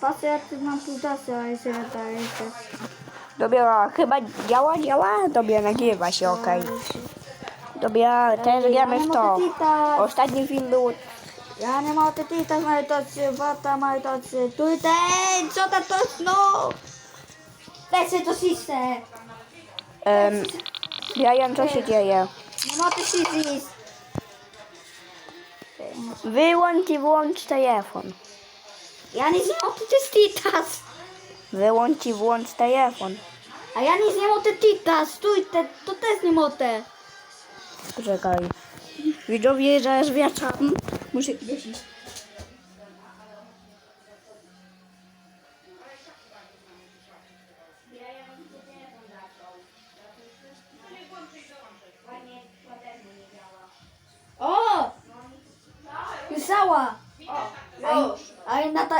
Patrzę, jak ty mam półtasy, ale się wydaje, że... Dobra, chyba działa, działa? Dobra, nagrywa się, okej. Dobra, teraz gramy w to. Ostatni film był... Ja nie mam tytita, mają tacy, wata, mają tacy, tu ten, co tam to, no! Lecę to siste. Um, Brian, co się dzieje? Nie ma to sisis. Wyłącz i włącz telefon. Ja nie mam to titas. Wyłącz i włącz telefon. A ja nie mam to titas, stój, te, to też nie mogę. Poczekaj. Widzowie, zaraz wracam. Muszę gdzieś iść. O! Pisała. Na ta...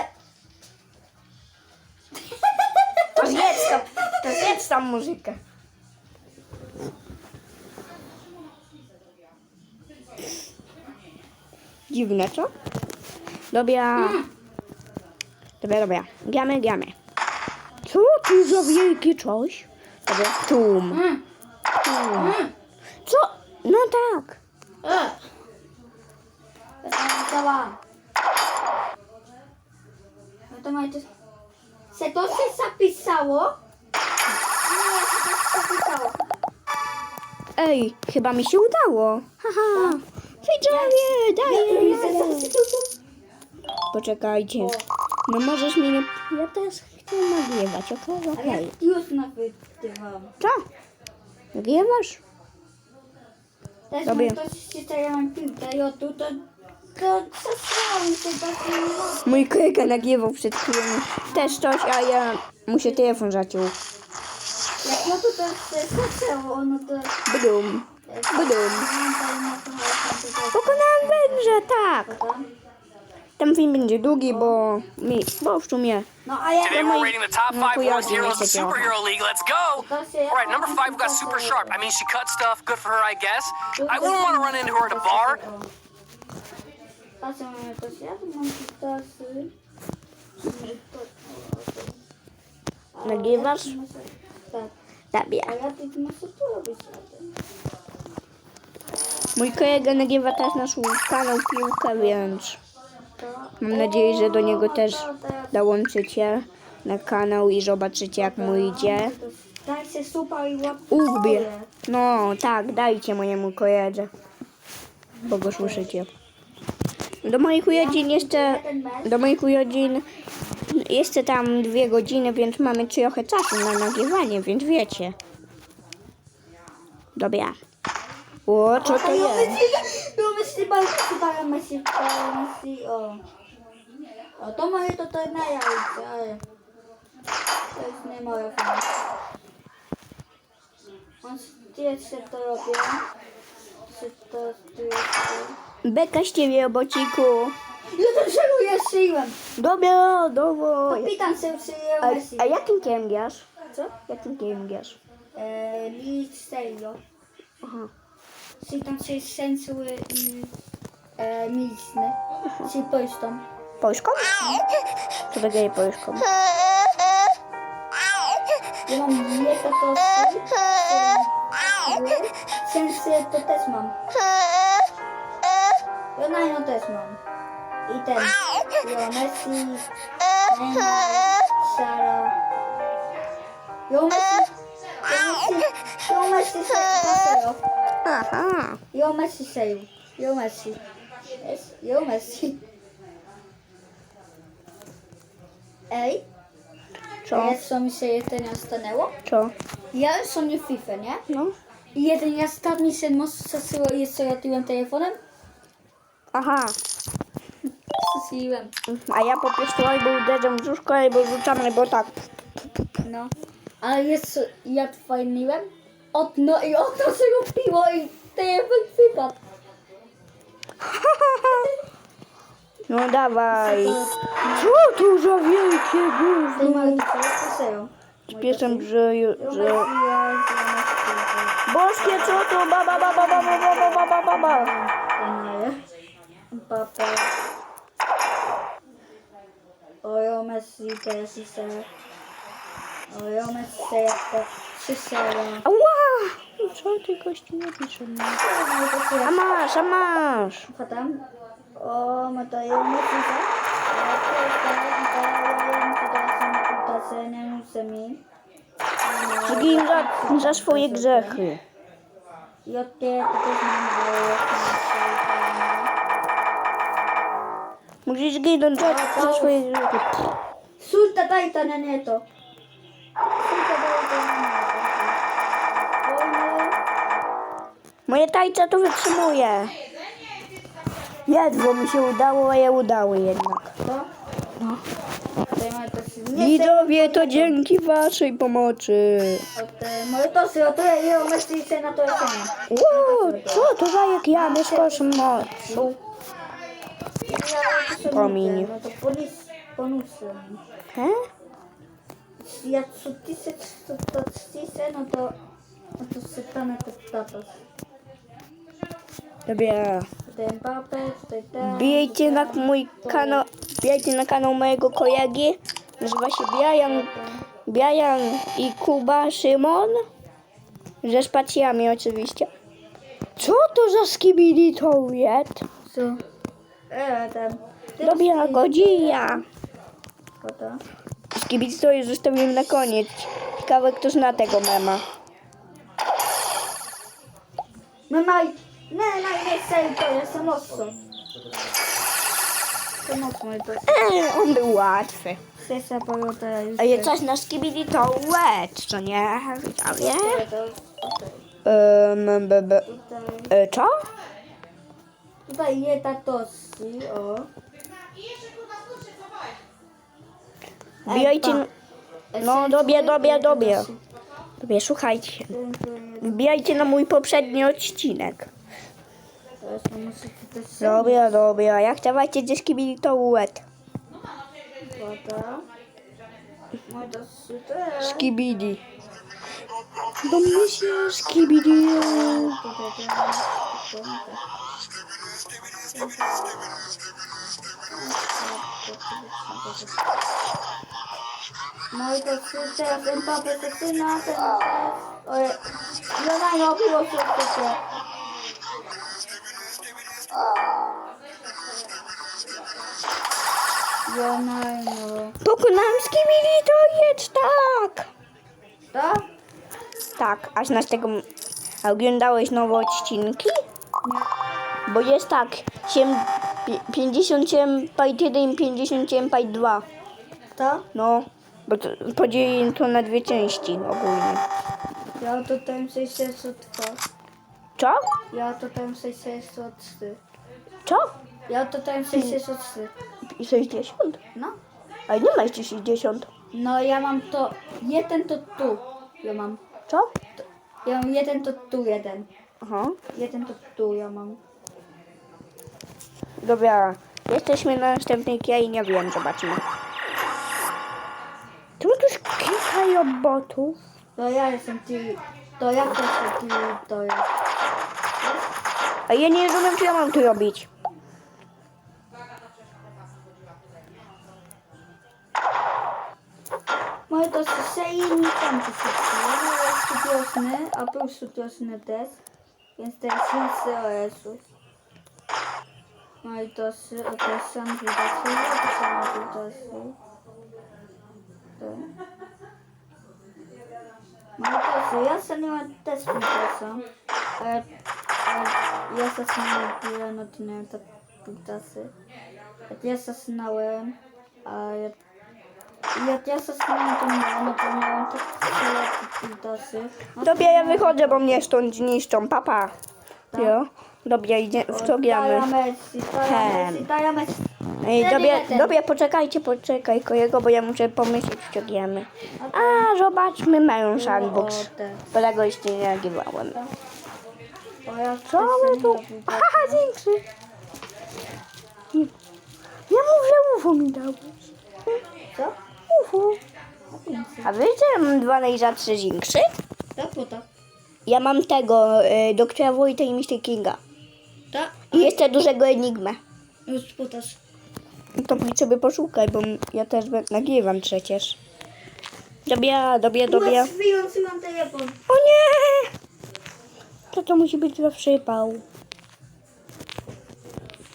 To zjedz tam, to zjedz tam muzykę. Dziwne, co? Dobra. Dobra, dobra. Gramy, gramy. Co tu za wielkie coś? Dobra, tum. Mm. tum. Co? No tak. E. Pisała. No to macie... Se to się zapisało? Nie, się to zapisało. Ej, chyba mi się udało. Haha. Widzowie, daję. Poczekajcie. No możesz mnie nie... Ja też chcę nagrywać, okej? Ale Okej. ja już. Co? Nagrywasz? Dobra. to się piłkę i o tu to... To się. Mój kolega nagrywał przed chwilą też coś, a ja mu się telefon zaciął. Jak no to to zaczęło, no to... To, to Pokonałem węża, tak. tam. Ten film będzie długi, bo mi, bo w sumie No a. Today we're rating the top No, five worst heroes it, Superhero League. Let's go! All right, number five, we got Super Sharp. I mean, she cuts stuff. Good for her, I guess. I wouldn't want to run into her at a bar. To się, ja tu mam tasy. Nagrywasz? Tak. Dobra. A ja ty masz co tu robić? Mój kolega nagrywa też nasz kanał Piłka, więc mam nadzieję, że do niego też To teraz- dołączycie na kanał i zobaczycie jak mu idzie. Daj się supa i łap... Ubie. No tak, dajcie mojemu koledze. Bo go słyszycie. Do moich urodzin jeszcze, do moich urodzin jeszcze tam dwie godziny, więc mamy trochę czasu na nagrywanie, więc wiecie. Dobra. O, co to jest? No myśli bardzo chyba myśli, myśli o. O to moje to to na jajce, ale to jest nie fama. On jeszcze to robię. Czy to tu jest Beka z ciebie, robociku. Ja to żeluję szyłem. Dobra, dawaj. Kapitan się A, przyjął Messi. a jakim kiem grasz? Co? Jakim kiem grasz? E, Lee Stereo. Aha. Czyli tam się sensuły i e, mięsne. Czyli poistą. Polską? Co to daje polską? Ja mam jedno to Sensy to też mam. Ja na jedno też mam. I ten. Jo, Messi, Neymar, Sara. Jo, Messi. Jo, Messi. Jo, Messi, Sara. Aha. Jo, Messi. Jo, Messi. Yes, Jo, Messi. Ej, Co? a co mi się jedzenia stanęło? Co? Ja są nie FIFA, nie? No. I jeden ja stał mi się mocno jest co ja tyłem telefonem? Aha. Stosiłem. A ja po prostu albo uderzam w brzuszko, albo rzucam, albo tak. No. Ale jest ja fajniłem? Od no i od to się go piło i telefon wypadł. No dawaj. Co tu za wielkie gówno? Śpieszam, że... że... Boskie, co to? Ba, ba, ba, ba, ba, ba, ba, ba, ba, ba, ba. Mbappé. Oreo Messi też i ser. Oreo Messi jak trzy seria. Ała! No co ty gościu nie pisze? A masz, a masz! Potem. O, my to Oreo Messi tak? Ja to za swoje grzechy. Ja też mam Musisz zginąć za, za swoje grzechy. Sulta dajta na nie to. Sulta na. Wolny. Moje tajce to wytrzymuje. Ledwo mi się udało, a je udały jednak. No. Widzowie, to dzięki waszej pomocy. Moje tosy, o to ja je omysli się na to jedzenie. Ło, co to za jak ja z kosmosu? Promień. No to polis, ponusy. He? Jak su tisek, su to tisek, no to no to sypane to tatos. Dobra. Bijcie na mój kanał, bijcie na kanał mojego kolegi. Nazywa się Brian, Brian i Kuba Szymon. Ze spacjami oczywiście. Co to za skibidi to jest? Co? E, ten. Dobra godzina. Skibidi to jest zostawiłem na koniec. Ciekawe kto zna tego mema. No naj, nie chcę to, sam mocno. To mocno to. Eee, on był łatwy. Już. A jest coś na skibidi to wet, co nie? Widzowie? Um, tutaj, E, co? Tutaj je tatosy, o. Wbijajcie, no dobie, dobie, dobie. Dobie, słuchajcie. Wbijajcie na mój poprzedni odcinek. Dobra, dobra. Jak dawajcie gdzieś kibili to też. Skibidi. Do mnie się skibidi. Moje tosy teraz Mbappe to syna, ten Oj, ja na no było. Ja na no. Pokonałem skibidi to jest tak. Tak? Tak, a znasz tego... Oglądałeś nowe odcinki? Bo jest tak, siem- pi- 57 pajt 1 57 pajt 2. Tak? No, bo to, podzielili to na dwie części ogólnie. Ja to tam 602. Co? Ja to tam 603. Co? Ja to tam 603. I 60? No. A nie masz 60. No ja mam to. Jeden to tu. Ja mam. Co? Ja mam jeden to tu jeden. Aha. Jeden to tu ja mam. Dobra, jesteśmy na następnej krainie, wiem, zobaczymy. Tu już kilka robotów. To ja jestem ty. To ja też jestem ty. To jest. A ja nie rozumiem, co ja mam tu robić. Moje to seryjni tam to wszystko. Ja mam studiosny, a był studiosny też. Więc teraz jest o Jezus. Moje to sy, a to jest sam a to sam widasy. Moje to sy, ja sam nie mam też ale ja zasnąłem no to nie mam tak widasy. Jak ja zasnąłem, a ja jak ja zasnąłem to miałem, no to miałem tak widasy. Dobra, ja wychodzę, bo mnie stąd niszczą. Papa. Jo. Dobra, idzie, w co gramy? Hem. Ej, dobra, poczekajcie, poczekaj kojego, bo ja muszę pomyśleć, w co gramy. A, zobaczmy moją sandbox. O, ten. Bo tego jeszcze nie nagrywałem. Co my tu? Haha, większy. Ja mów, że UFO mi dałeś. Co? UFO. A wiecie, mam dwa najrzadsze zinksy? Tak, po tak. Ja mam tego, y, doktora Wojta i Mr. Kinga. Tak? I jeszcze dużego enigmę. Już potas. No to sobie poszukaj, bo ja też nagrywam przecież. Dobia, dobia, dobia. Masz wyjącyłam telefon. O nie! To to musi być za przypał.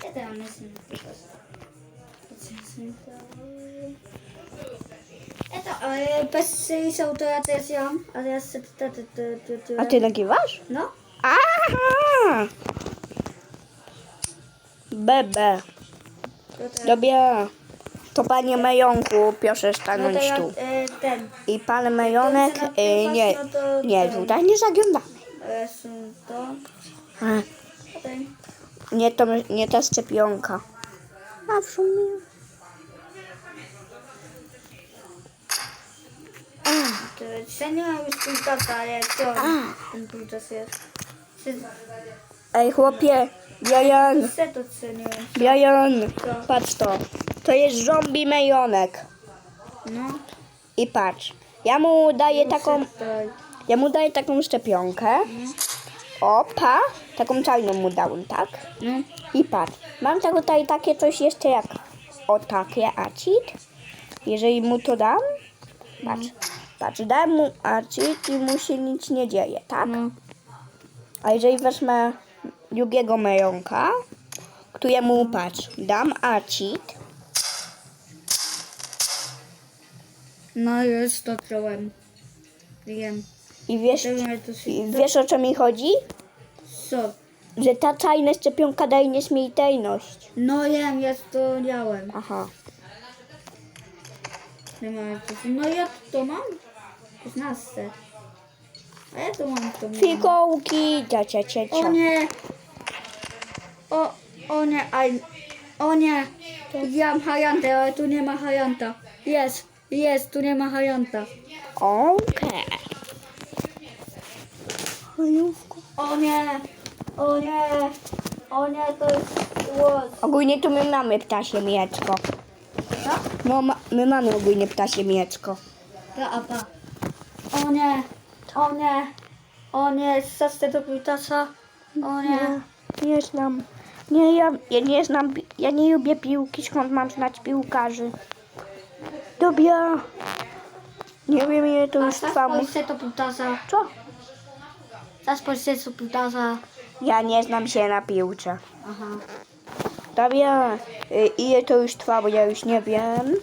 Ja teraz. Eto, ale bez są to ja a teraz te, te, te, te, te, te. A ty nagrywasz? No? Aha! Bebe, dobia. To panie Mejonku, proszę no stanąć ja, tu. e, ten. I pan Mejonek, y, nie, nagrywasz, no nie, tutaj nie zaglądamy. E, to. A, Ten. Nie, to, nie ta szczepionka. A w sumie... To ceniłam już pół tata, ale co ten pół czas jest? Ej, chłopie, Biajan, Se to ceniłem. Patrz to. To jest zombie Mejonek. No. I patrz, ja mu daję taką, Tutaj. ja mu daję taką szczepionkę. Opa, taką czarną mu dałem, tak? No. I patrz, mam tak tutaj takie coś jeszcze jak o takie acid. Jeżeli mu to dam, patrz, patrz, dam mu acid i mu się nic nie dzieje, tak? No. A jeżeli wezmę drugiego mejonka, któremu patrz, dam acid, No już to czułem. Wiem. i wiesz, i wiesz o co mi chodzi? Co? Że ta czajna szczepionka daje nieśmiertelność. No wiem, ja to miałem. Aha. No ja to mam. 15. A ja to mam to. Fikołki, cia, cia, cia, O cia. nie! O, o nie, aj, o nie! Ja mam hajantę, ale tu nie ma hajanta. Jest, jest, tu nie ma hajanta. Okej. Majówku. O nie, o nie, o nie, to jest głos. Ogólnie to my mamy ptasie mieczko. Co? No, ma, my mamy ogólnie ptasie mieczko. Ta apa. O nie, o nie, o nie, zastę do pitasa. O nie. Nie znam. Nie, ja, ja nie znam, ja nie lubię piłki, skąd mam znać piłkarzy. Dobra. Nie wiem ile to A już trwa. polsce to pitasa. Co? Zas polsce to pitasa. Ja nie znam się na piłce. Aha. Dobra. Y, ile to już trwa, bo ja już nie wiem.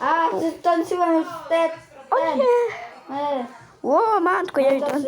A, już te, O nie. E, O, matko, ja to już...